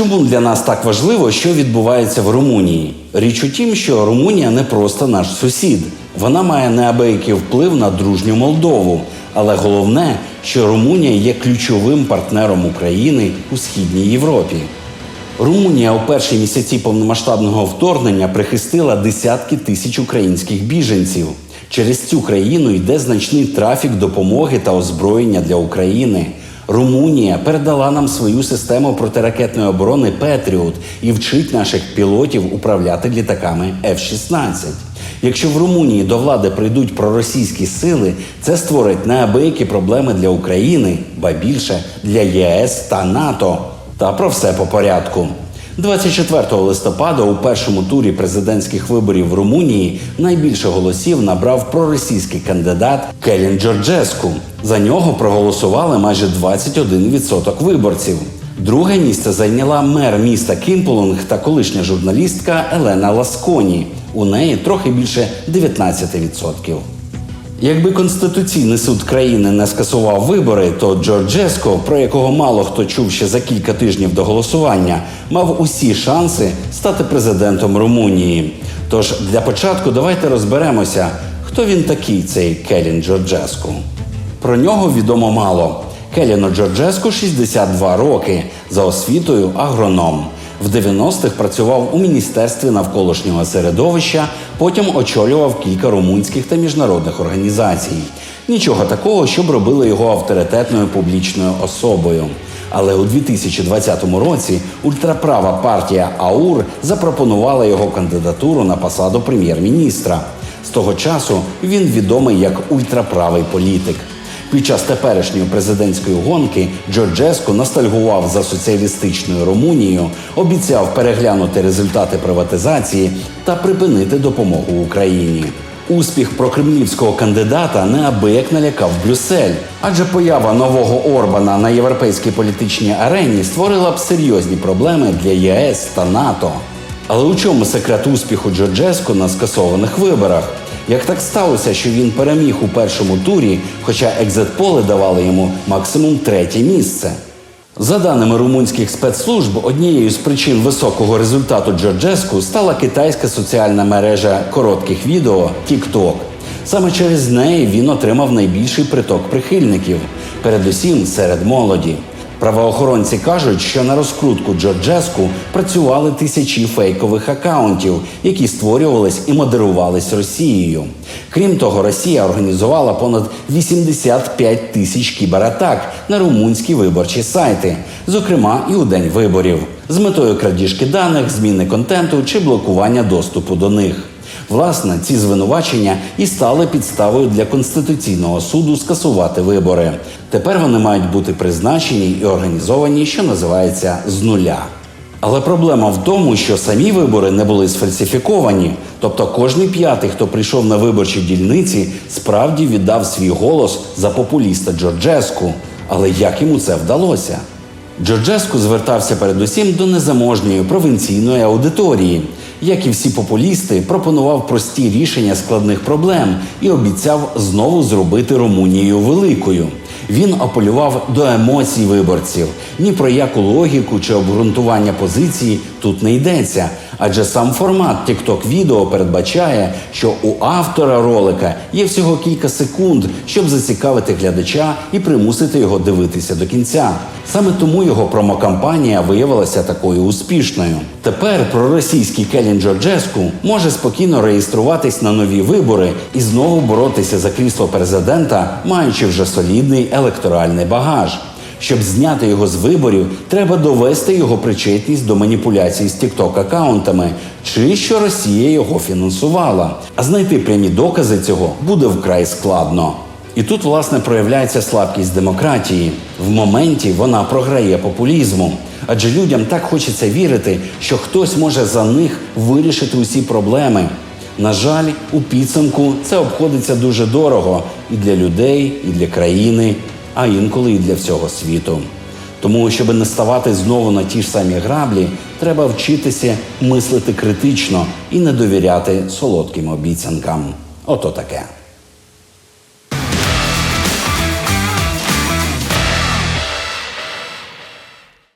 Чому для нас так важливо, що відбувається в Румунії? Річ у тім, що Румунія не просто наш сусід. Вона має неабиякий вплив на дружню Молдову. Але головне, що Румунія є ключовим партнером України у східній Європі. Румунія у перші місяці повномасштабного вторгнення прихистила десятки тисяч українських біженців. Через цю країну йде значний трафік допомоги та озброєння для України. Румунія передала нам свою систему протиракетної оборони Петріот і вчить наших пілотів управляти літаками F-16. Якщо в Румунії до влади прийдуть проросійські сили, це створить неабиякі проблеми для України, ба більше для ЄС та НАТО. Та про все по порядку. 24 листопада у першому турі президентських виборів в Румунії найбільше голосів набрав проросійський кандидат Келін Джорджеску. За нього проголосували майже 21% виборців. Друге місце зайняла мер міста Кімполунг та колишня журналістка Елена Ласконі. У неї трохи більше 19%. Якби Конституційний суд країни не скасував вибори, то Джорджеско, про якого мало хто чув ще за кілька тижнів до голосування, мав усі шанси стати президентом Румунії. Тож для початку давайте розберемося, хто він такий, цей Келін Джорджеску. Про нього відомо мало. Келіно Джорджеску 62 роки, за освітою агроном. В 90-х працював у міністерстві навколишнього середовища, потім очолював кілька румунських та міжнародних організацій. Нічого такого, щоб робили його авторитетною публічною особою. Але у 2020 році ультраправа партія АУР запропонувала його кандидатуру на посаду прем'єр-міністра. З того часу він відомий як ультраправий політик. Під час теперішньої президентської гонки Джорджеско ностальгував за соціалістичною Румунією, обіцяв переглянути результати приватизації та припинити допомогу Україні. Успіх прокремлівського кандидата неабияк налякав Брюссель, адже поява нового Орбана на європейській політичній арені створила б серйозні проблеми для ЄС та НАТО. Але у чому секрет успіху Джорджеско на скасованих виборах? Як так сталося, що він переміг у першому турі, хоча екзитполи давали йому максимум третє місце? За даними румунських спецслужб, однією з причин високого результату Джорджеску стала китайська соціальна мережа коротких відео TikTok. Саме через неї він отримав найбільший приток прихильників, передусім серед молоді. Правоохоронці кажуть, що на розкрутку Джорджеску працювали тисячі фейкових акаунтів, які створювались і модерувались Росією. Крім того, Росія організувала понад 85 тисяч кібератак на румунські виборчі сайти, зокрема і у день виборів, з метою крадіжки даних, зміни контенту чи блокування доступу до них. Власне, ці звинувачення і стали підставою для конституційного суду скасувати вибори. Тепер вони мають бути призначені і організовані, що називається з нуля. Але проблема в тому, що самі вибори не були сфальсифіковані. Тобто кожний п'ятий, хто прийшов на виборчі дільниці, справді віддав свій голос за популіста Джорджеску. Але як йому це вдалося? Джорджеску звертався передусім до незаможньої провінційної аудиторії. Як і всі популісти, пропонував прості рішення складних проблем і обіцяв знову зробити Румунію великою. Він апелював до емоцій виборців. Ні про яку логіку чи обґрунтування позиції тут не йдеться. Адже сам формат TikTok відео передбачає, що у автора ролика є всього кілька секунд, щоб зацікавити глядача і примусити його дивитися до кінця. Саме тому його промокампанія виявилася такою успішною. Тепер проросійський Келін Джорджеску може спокійно реєструватись на нові вибори і знову боротися за крісло президента, маючи вже солідний електоральний багаж. Щоб зняти його з виборів, треба довести його причетність до маніпуляцій з тікток акаунтами чи що Росія його фінансувала. А знайти прямі докази цього буде вкрай складно. І тут, власне, проявляється слабкість демократії. В моменті вона програє популізму. Адже людям так хочеться вірити, що хтось може за них вирішити усі проблеми. На жаль, у підсумку це обходиться дуже дорого і для людей, і для країни, а інколи і для всього світу. Тому, щоб не ставати знову на ті ж самі граблі, треба вчитися мислити критично і не довіряти солодким обіцянкам. Ото таке.